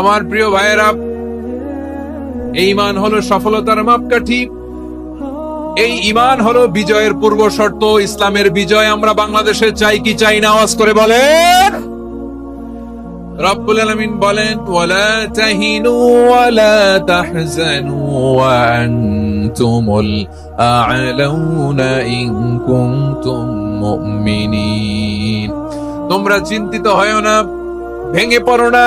আমার প্রিয় ভাইয়েরা, এই ইমান হলো সফলতার মাপকাঠি। এই ইমান হলো বিজয়ের পূর্ব শর্ত, ইসলামের বিজয়। আমরা বাংলাদেশে চাই কি, চাই না, আওয়াজ করে বলেন। রব্বুল আলামিন বলেন, ওয়ালা তাহিনু ওয়ালা তাহজানু ওয়া আনতুমুল আ'লাউনা ইন কুনতুম মুমিনিন। তোমরা চিন্তিত হয়ো না, ভেঙে পড়ো না।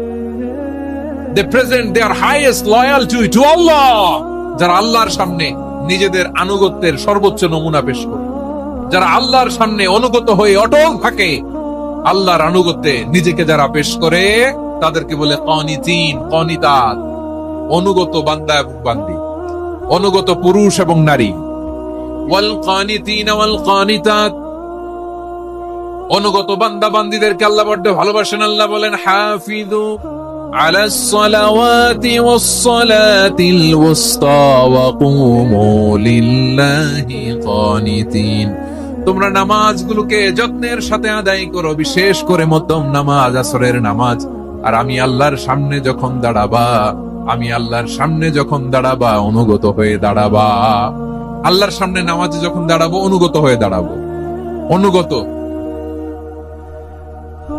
They present their highest loyalty to Allah, যারা আল্লাহর সামনে নিজেদের আনুগত্যের সর্বোচ্চ নমুনা পেশ করে। যারা আল্লাহর সামনে অনুগত হয়ে অটল থাকে, আল্লাহর আনুগত্যে নিজেকে যারা পেশ করে, তাদেরকে বলে কনিতিন, কনিতাত, অনুগত বান্দা এবং বান্দি, অনুগত পুরুষ এবং নারী। ওয়াল কানিতিন, ওয়াল কানিতাত, অনুগত বান্দা বান্দিদেরকে আল্লাহ বড্ড ভালোবাসেন, আল্লাহ বলেন হাফিদু على الصلوات والصلاة الوسطى وقوموا لله قانتين তোমরা নামাজগুলোকে যত্নের সাথে আদায় করো বিশেষ করে মধ্যম নামাজ আসরের নামাজ আর আমি আল্লাহর সামনে যখন দাঁড়াবা আমি আল্লাহর সামনে যখন দাঁড়াবা অনুগত হয়ে দাঁড়াবা আল্লাহর সামনে নামাজে যখন দাঁড়াবো অনুগত হয়ে দাঁড়াবো অনুগত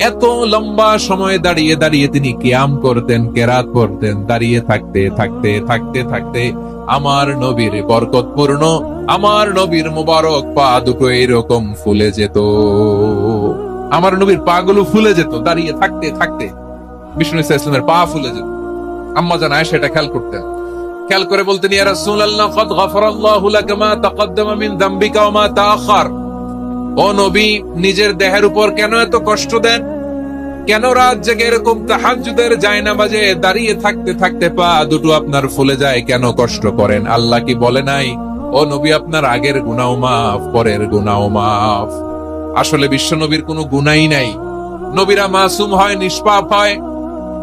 এত লম্বা সময় দাঁড়িয়ে দাঁড়িয়ে তিনি কিয়াম করতেন, কেরাত পড়তেন দাঁড়িয়ে থাকতে থাকতে থাকতে থাকতে আমার নবীর বরকতপূর্ণ আমার নবীর মুবারক পা দুটো এরকম ফুলে যেত। আমার নবীর পা গুলো ফুলে যেত, দাঁড়িয়ে থাকতে থাকতে। বিষ্ণু ইসলামের পা ফুলে যেত। আম্মা জান আয়েশা এটা খেয়াল করতেন। খেয়াল করে বলতেন, ইয়া রাসূলুল্লাহ, কদ গফারাল্লাহু লাকা মা তাকদ্দামা মিন যামবিকা ওয়া মা তাআখার। ও নবী, নিজের দেহের উপর কেন এত কষ্ট দেন? কেন রাত জেগে এরকম না বাজে দাঁড়িয়ে থাকতে থাকতে পা দুটো আপনার ফুলে যায়? কেন কষ্ট করেন? আল্লাহ কি বলে নাই? ও নবী, আপনার আগের গুনাও মাফ, পরের গুনাও মাফ। আসলে বিশ্ব নবীর কোনো গুনাই নাই। নবীরা মাসুম হয়, নিষ্পাপ হয়।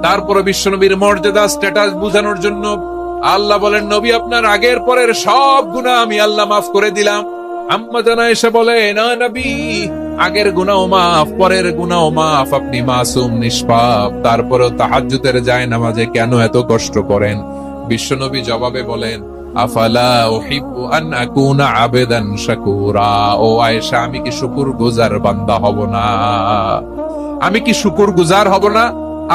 তারপরে বিশ্বনবীর মর্যাদা স্ট্যাটাস বোঝানোর জন্য আল্লাহ বলেন, নবী, আপনার আগের পরের সব গুনাহ আমি আল্লাহ মাফ করে দিলাম। আম্মা জানা এসে বলে না নবী আগের গুনাও মাফ, পরের গুনাও মাফ। আপনি মাসুম, নিষ্পাপ। তারপরেও তাহাজ্জুদের যায় নামাজে কেন এত কষ্ট করেন? বিশ্বনবী জবাবে বলেন, আফালা উহিব্বু আন আকুনা আবেদান শাকুরা। ও আয়েশা, আমি কি শুকুর গুজার বান্দা হব না? আমি কি শুকুর গুজার হব না?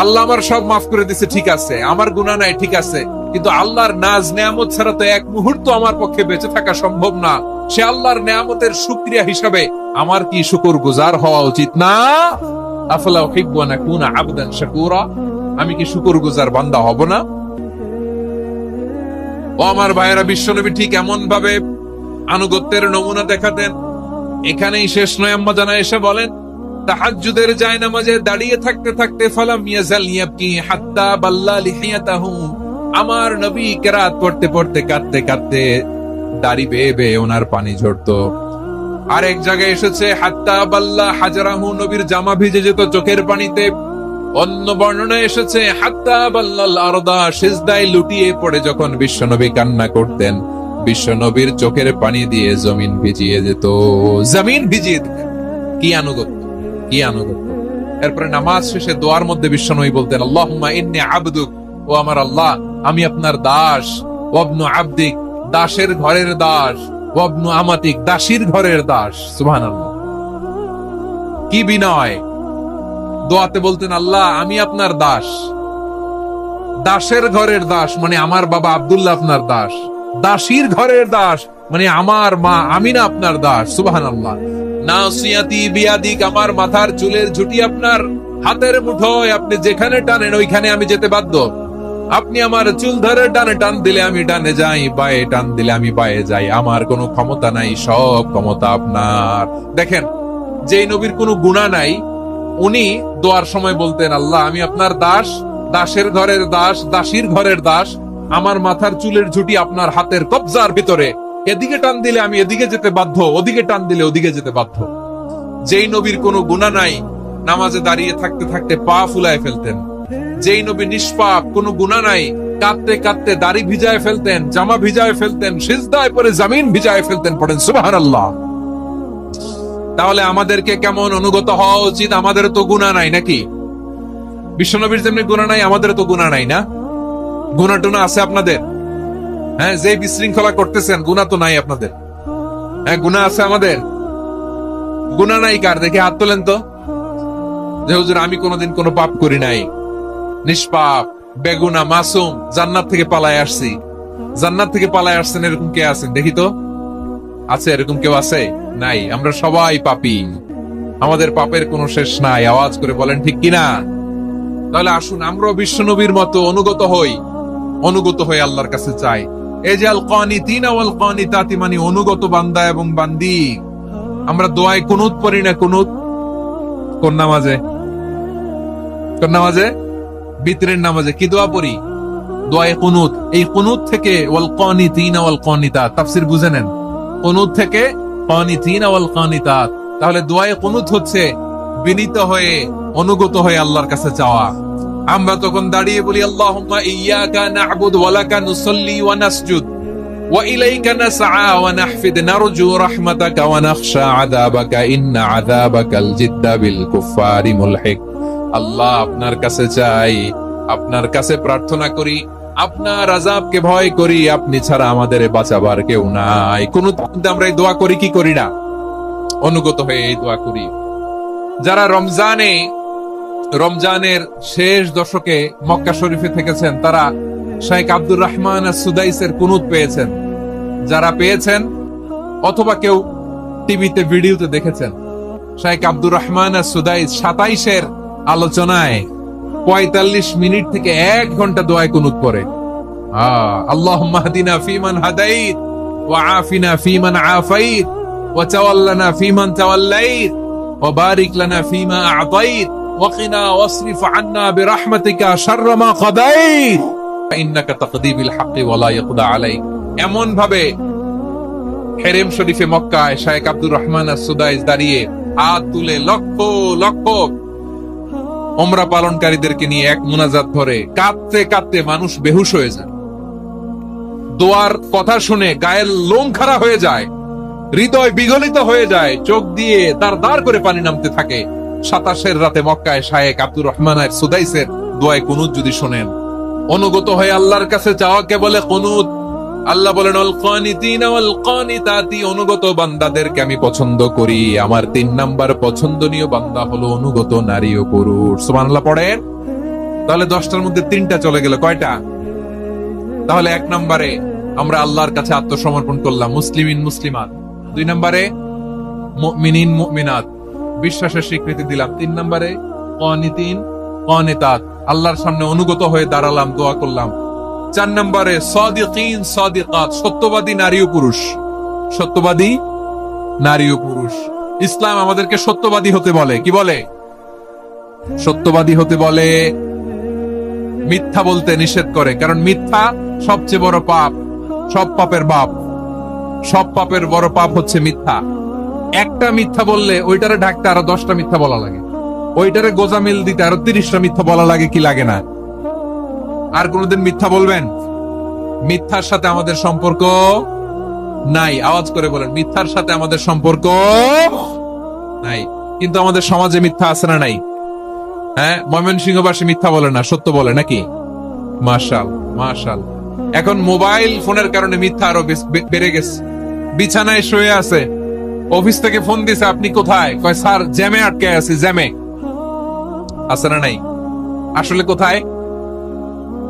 আল্লাহ আমার সব মাফ করে দিছে, ঠিক আছে। আমার গুনাহ নাই, ঠিক আছে। কিন্তু আল্লাহর নাজ, নেয়ামত ছাড়া তো এক মুহূর্ত আমার পক্ষে বেঁচে থাকা সম্ভব না। সে আল্লাহর নেয়ামতের শুকরিয়া হিসাবে আমার কি শুকুর গুজার হওয়া উচিত? না। আফলা আবদান শাকুরা। আমি কি শুকুর গুজার বান্দা হব না? ও আমার ভাইয়েরা, বিশ্বনবী ঠিক এমন ভাবে আনুগত্যের নমুনা দেখাতেন। এখানেই শেষ নয়, আম্মা জানা এসে বলেন, তাহাজ্জুদের যায় নামাজে দাঁড়িয়ে থাকতে থাকতে ফালাম ইয়াজাল ইয়াবকি হাত্তা বাল্লা লিহিয়াতাহু। আমার নবী কেরাত পড়তে পড়তে কাঁদতে কাঁদতে দাড়ি বেয়ে বেয়ে ওনার পানি ঝরতো। আরেক জায়গায় এসেছে, হাত্তা বাল্লা হাজারাহু নবীর জামা ভিজে যেত চোখের পানিতে। অন্য বর্ণনা এসেছে, হাত্তা বাল্লাল আরদা সিজদায় লুটিয়ে পড়ে যখন বিশ্বনবী কান্না করতেন। বিশ্বনবীর চোখের পানি দিয়ে জমিন ভিজিয়ে যেত। জমিন ভিজিয়ে দিত কি আনুগত্য কি আনুগত্য। এরপরে নামাজ শেষে দোয়ার মধ্যে বিশ্বনবী বলতেন, আল্লাহুম্মা ইন্নী আবদুক, ও আমার আল্লাহ, আমি আপনার দাস। ওয়াবনু আবদিক দাসের ঘরের দাস ওয়াবনু আমাতিক দাসীর ঘরের দাস, সুবহানাল্লাহ। কি বিনয়। দোয়াতে বলতেন, আল্লাহ, আমি আপনার দাস। দাসের ঘরের দাস মানে আমার বাবা আবদুল্লাহ আপনার দাস। দাসীর ঘরের দাস মানে আমার মা আমিনা আপনার দাস সুবাহান আল্লাহ নাসিয়াতি বিয়াদিক, আমার মাথার চুলের ঝুটি আপনার হাতের মুঠোয়, আপনি যেখানে টানেন, ওইখানে আমি যেতে বাধ্য। আপনি আমার চুল ধরে টানে টান দিলে আমি ডানে যাই, বায়ে টান দিলে আমি বায়ে যাই। আমার কোনো ক্ষমতা নাই, সব ক্ষমতা আপনার। দেখেন, যেই নবীর কোনো গুণা নাই, উনি দোয়ার সময় বলতেন, আল্লাহ, আমি আপনার দাস, দাসের ঘরের দাস, দাসীর ঘরের দাস। আমার মাথার চুলের ঝুটি আপনার হাতের কবজার ভিতরে। এদিকে টান দিলে আমি এদিকে যেতে বাধ্য, ওদিকে টান দিলে ওদিকে যেতে বাধ্য। যেই নবীর কোনো গুণা নাই, নামাজে দাঁড়িয়ে থাকতে থাকতে পা ফুলায় ফেলতেন। যেই নবী নিষ্পাপ, কোনো গুণা নাই। কাঁদতে কাঁদতে দাড়ি ভিজায় ফেলতেন, জামা ভিজায় ফেলতেন, সিজদায় পরে জামিন ভিজায় ফেলতেন, পড়েন সুবহানাল্লাহ। তাহলে আমাদেরকে কেমন অনুগত হওয়া উচিত? আমাদের তো গুণা নাই নাকি? বিশ্বনবীর যেমনি গুণা নাই, আমাদের তো গুণা নাই না? গুণা টুনা আছে আপনাদের? হ্যাঁ যে বিশৃঙ্খলা করতেছেন গুণা তো নাই আপনাদের। হ্যাঁ গুণা আছে আমাদের। গুণা নাই কার? দেখে হাত তোলেন তো। যে হুজুর, আমি কোনোদিন কোনো পাপ করি নাই। নিষ্পাপ, বেগুনা মাসুম জান্নাত থেকে পালায় আসছি। জান্নাত থেকে পালায় আসছেন, এরকম কে আছেন? দেখি তো। আছে, এরকম কেউ আছে? নাই, আমরা সবাই পাপি। আমাদের পাপের কোনো শেষ নাই, আওয়াজ করে বলেন, ঠিক কিনা? তাহলে আসুন, আমরাও বিশ্বনবীর মতো অনুগত হই। অনুগত হয়ে আল্লাহর কাছে চাই। এই যে আল কানিতিন ওয়াল কানিতাতি মানে অনুগত বান্দা এবং বান্দি। আমরা দোয়ায় কুনুত পড়ি না, কুনুত? কোন নামাজে? কোন নামাজে? বিতরের নামাজে কি দোয়া পড়ি? দোয়ায় কুনুত। এই কুনুত থেকে ওয়াল কানিতিন ওয়াল কানিতাত। তাফসীর বুঝে নেন। কুনুত থেকে কানিতিন ওয়াল কানিতাত। তাহলে দোয়ায় কুনুত হচ্ছে বিনীত হয়ে, অনুগত হয়ে আল্লাহর কাছে চাওয়া আমরা তখন দাঁড়িয়ে বলি, আল্লাহুম্মা ইয়্যাকা না'বুদু ওয়া লাকা নুসাল্লি ওয়া নাসজুদ। ওয়া ইলাইকা নাসআ ওয়া নাহফিদ। নারজু রাহমাতাকা ওয়া নাখশা আযাবাকা। ইন্না আযাবাকাল আল্লাহ আপনার কাছে চাই, আপনার কাছে প্রার্থনা করি, আপনার আযাবকে ভয় করি, আপনি ছাড়া আমাদের বাঁচাবার কেউ নাই। কোন আমরা এই দোয়া করি, কি করি না? অনুগত হয়ে এই দোয়া করি। যারা রমজানে, রমজানের শেষ দশকে মক্কা শরীফে থেকেছেন, তারা শাইখ আব্দুর রহমান সুদাইসের কুনুত পেয়েছেন। যারা পেয়েছেন, অথবা কেউ টিভিতে, ভিডিওতে দেখেছেন, শাইখ আব্দুর রহমান সুদাইস সাতাইশের আলোচনায় পঁয়তাল্লিশ মিনিট থেকে এক ঘণ্টা দোয়ায় কুনুত পরে আল্লাহ ফিমান আফিনা ফিমান ফিমান আন্না আলাইক। এমন ভাবে হেরেম শরীফে মক্কায় শায়েক আব্দুর রহমান দাঁড়িয়ে হাত তুলে লক্ষ লক্ষ ওমরা পালনকারীদেরকে নিয়ে এক মোনাজাত ধরে। কাঁদতে কাঁদতে মানুষ বেহুশ হয়ে যায়। দোয়ার কথা শুনে গায়ের লোম খাড়া হয়ে যায়। হৃদয় বিগলিত হয়ে যায়। চোখ দিয়ে তার দাঁড় করে পানি নামতে থাকে। সাতাশের রাতে মক্কায় শায়েক আব্দুর রহমান আর সুদাইসের দোয়ায় কুনুত যদি শোনেন। অনুগত হয়ে আল্লাহর কাছে চাওয়াকে বলে কুনুত। আল্লাহ বলেন অনুগত বান্দাদেরকে আমি পছন্দ করি। আমার তিন নাম্বার পছন্দনীয় বান্দা হলো অনুগত নারী ও পুরুষ। সুবহানাল্লাহ, পড়েন? তাহলে দশটার মধ্যে তিনটা চলে গেল। কয়টা? তাহলে এক নম্বরে আমরা আল্লাহর কাছে আত্মসমর্পণ করলাম, মুসলিমিন, মুসলিমাত। দুই নম্বরে মুমিনাত। বিশ্বাসের স্বীকৃতি দিলাম। তিন নম্বরে কনিতিন, কনিতাত। আল্লাহর সামনে অনুগত হয়ে দাঁড়ালাম, দোয়া করলাম। চার নম্বরে, সদিকিন, সদিকাত, সত্যবাদী নারী ও পুরুষ। সত্যবাদী নারী ও পুরুষ। ইসলাম আমাদেরকে সত্যবাদী হতে বলে। কি বলে? সত্যবাদী হতে বলে, মিথ্যা বলতে নিষেধ করে। কারণ মিথ্যা সবচেয়ে বড় পাপ, সব পাপের বাপ। সব পাপের বড় পাপ হচ্ছে মিথ্যা। একটা মিথ্যা বললে ওইটারে ঢাকতে আরও দশটা মিথ্যা বলা লাগে। ওইটারে গোজামিল দিতে আরও তিরিশটা মিথ্যা বলা লাগে কি লাগে না। আর কোনোদিন মিথ্যা বলবেন? মিথ্যার সাথে আমাদের সম্পর্ক নাই। আওয়াজ করে বলেন, মিথ্যার সাথে আমাদের সম্পর্ক নাই। কিন্তু আমাদের সমাজে মিথ্যা আছে না নাই? হ্যাঁ? ময়মনসিংহবাসী মিথ্যা বলে না, সত্য বলে নাকি? মাশাল মাশাল। এখন মোবাইল ফোনের কারণে মিথ্যা আরও বেড়ে গেছে। বিছানায় শুয়ে আছে। অফিস থেকে ফোন দিছে, আপনি কোথায়? কয়, স্যার, জ্যামে আটকে আছি, জ্যামে। আছে না নাই? আসলে কোথায়?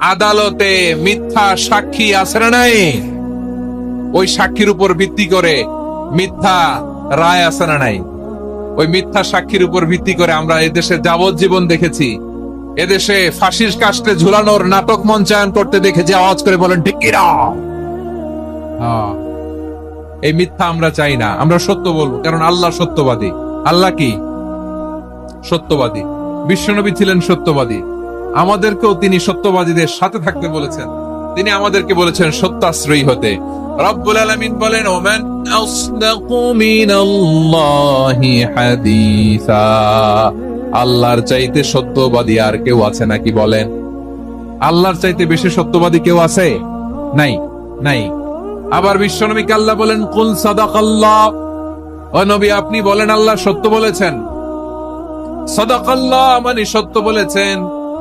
আদালতে মিথ্যা সাক্ষী আছে না নাই? ওই সাক্ষীর উপর ভিত্তি করে মিথ্যা রায় আছে না নাই? ওই মিথ্যা সাক্ষীর উপর ভিত্তি করে আমরা এদেশে যাবজ্জীবন দেখেছি। এদেশে ফাঁসির কাস্টে ঝুলানোর নাটক মঞ্চায়ন করতে দেখেছি, আওয়াজ করে বলেন হ্যাঁ। এই মিথ্যা আমরা চাই না। আমরা সত্য বলব, কারণ আল্লাহ সত্যবাদী। আল্লাহ কি? সত্যবাদী। বিশ্বনবী ছিলেন সত্যবাদী। আমাদেরকেও তিনি সত্যবাদীদের সাথে থাকতে বলেছেন। তিনি আমাদেরকে বলেছেন, সত্যাশ্রয়ী হতে। রব্বুল আলামিন বলেন, ওমান আল্লাহর চাইতে সত্যবাদী আর কেউ আছে নাকি বলেন? আল্লাহর চাইতে বেশি সত্যবাদী কেউ আছে? নাই নাই। আবার বিশ্বনবীকে আল্লাহ বলেন, কুল সাদাকাল্লাহ। ও নবী, আপনি বলেন, আল্লাহ সত্য বলেছেন। সাদাকাল্লাহ মানে সত্য বলেছেন।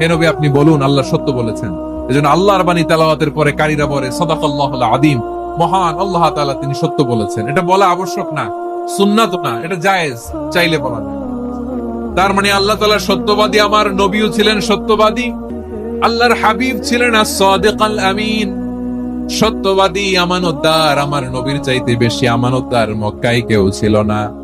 হে নবী, আপনি বলুন, আল্লাহ সত্য বলেছেন। এজন্য আল্লাহর বাণী তেলাওয়াতের পরে কারীরা বলে, সদাকাল্লাহুল আযীম। মহান আল্লাহ তাআলা তিনি সত্য বলেছেন। এটা বলা আবশ্যক না, সুন্নাত না, এটা জায়েজ, চাইলে বলা যায়। তার মানে আল্লাহ তাআলা সত্যবাদী, আমার নবীও ছিলেন সত্যবাদী, আল্লাহর হাবিব ছিলেন as-সাদিক আল-আমিন সত্যবাদী, আমানতদার, আমার নবীর চাইতে বেশি আমানতদার মক্কায় কেউ ছিল না।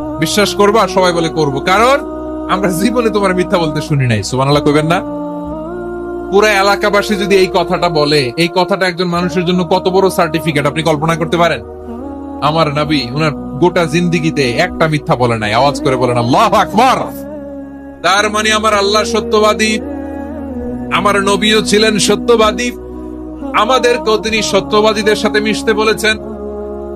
বিশ্বাস করব? আর সবাই বলে করব। কারণ আমরা জীবনে তোমার মিথ্যা বলতে শুনি নাই। সুবহানাল্লাহ কইবেন না? পুরো এলাকাবাসী যদি এই কথাটা বলে, এই কথাটা একজন মানুষের জন্য কত বড় সার্টিফিকেট আপনি কল্পনা করতে পারেন? আমার নবী, উনার গোটা জিন্দিগিতে একটা মিথ্যা বলে নাই। আওয়াজ করে বলেন, আল্লাহ আকবার! তার মানে আমার আল্লাহ সত্যবাদী, আমার নবীও ছিলেন সত্যবাদী। আমাদেরকেও তিনি সত্যবাদীদের সাথে মিশতে বলেছেন।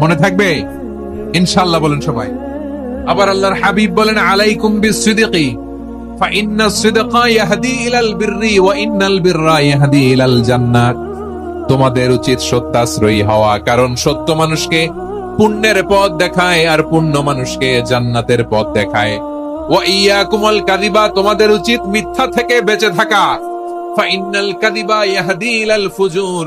মনে থাকবে ইনশাআল্লাহ বলেন সবাই আবার আল্লাহর হাবিব বলেন আলাইকুম বিসিদিকি فإن الصدق يهدي إلى البر وإن البر يهدي إلى الجنة তোমাদের উচিত সত্যাশ্রয়ী হওয়া কারণ সত্য মানুষকে পুণ্যের পথ দেখায় আর পুণ্য মানুষকে জান্নাতের পথ দেখায় ওয়া ইয়াকুমুল কাযিবা তোমাদের উচিত মিথ্যা থেকে বেঁচে থাকা ফাইনাল কাযিবা ইয়াহদি ইলাল ফুজুর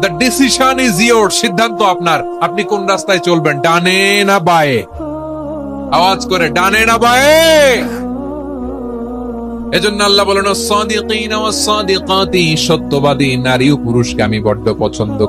দ্য ডিসিশন ইজ ইয়োর সিদ্ধান্ত আপনার। আপনি কোন রাস্তায় চলবেন? ডানে না বায়ে? আওয়াজ করে, ডানে না বায়ে? এজন্য আল্লাহ বলেন সাদিকিনা সত্যবাদী নারী ও পুরুষকে আমি বড্ড পছন্দ